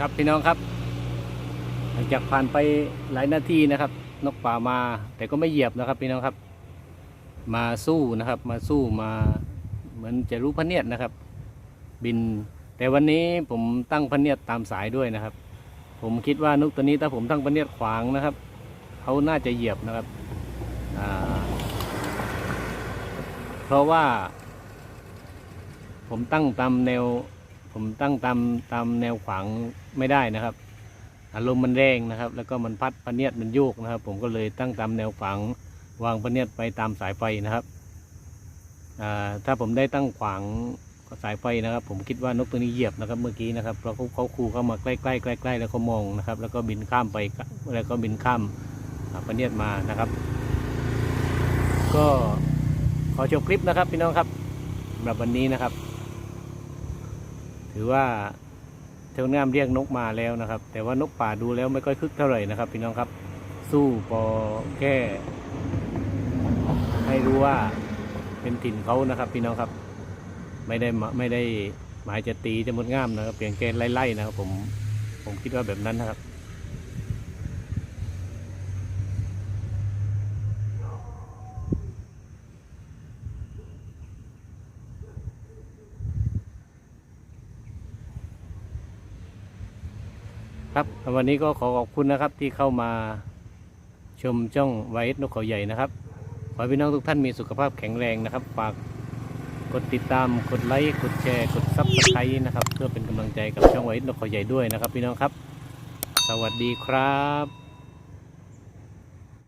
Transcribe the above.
ครับพี่น้องครับหลังจากผ่านไปหลายนาทีนะครับ นกป่ามา แต่ก็ไม่เหยียบนะครับ พี่น้องครับ มาสู้นะครับ มาสู้มาเหมือนจะรู้พะเนียดนะครับ บิน แต่วันนี้ผมตั้งพะเนียดตามสายด้วยนะครับ ผมคิดว่านกตัวนี้ถ้าผมตั้งพะเนียดขวางนะครับเขาน่าจะเหยียบนะครับเพราะว่า ผมตั้งตามแนว ผมตั้งตามตามแนวขวาง ไม่ได้นะครับอารมณ์มันแรงนะครับ แล้วก็มันพัดพเนียดมันโยกนะครับ ผมก็เลยตั้งตามแนวขวางวางพเนียดไปตามสายไฟนะครับถ้าผมได้ตั้งขวางสายไฟนะครับ ผมคิดว่านกตัวนี้เหยียบนะครับ เมื่อกี้นะครับเพราะเขาเขาคูเข้ามาใกล้ๆใกล้ๆแล้วเขามองนะครับ แล้วก็บินข้ามไปแล้วก็บินข้ามพเนียดมานะครับ ก็ขอจบคลิปนะครับพี่น้องครับสำหรับวันนี้นะครับ ถือว่า เทวงามเรียกนกมาแล้วนะครับ แต่ว่านกป่าดูแล้วไม่ค่อยคึกเท่าไหร่นะครับพี่น้องครับ สู้พอแก้ให้รู้ว่าเป็นถิ่นเขานะครับ พี่น้องครับ ไม่ได้ไม่ได้หมายจะตีจะมดงามนะครับเพียงแค่ไล่ๆนะครับผมผมคิดว่าแบบนั้นนะครับ ครับวันนี้ก็ขอขอบคุณนะครับที่เข้ามาชมจ้องไว้นกเขาใหญ่นะครับ ขอพี่น้องทุกท่านมีสุขภาพแข็งแรงนะครับ ฝากกดติดตาม กดไลค์ กดแชร์ กดซับสไครต์นะครับ เพื่อเป็นกำลังใจกับช่องไว้นกเขาใหญ่ด้วยนะครับ พี่น้องครับ สวัสดีครับ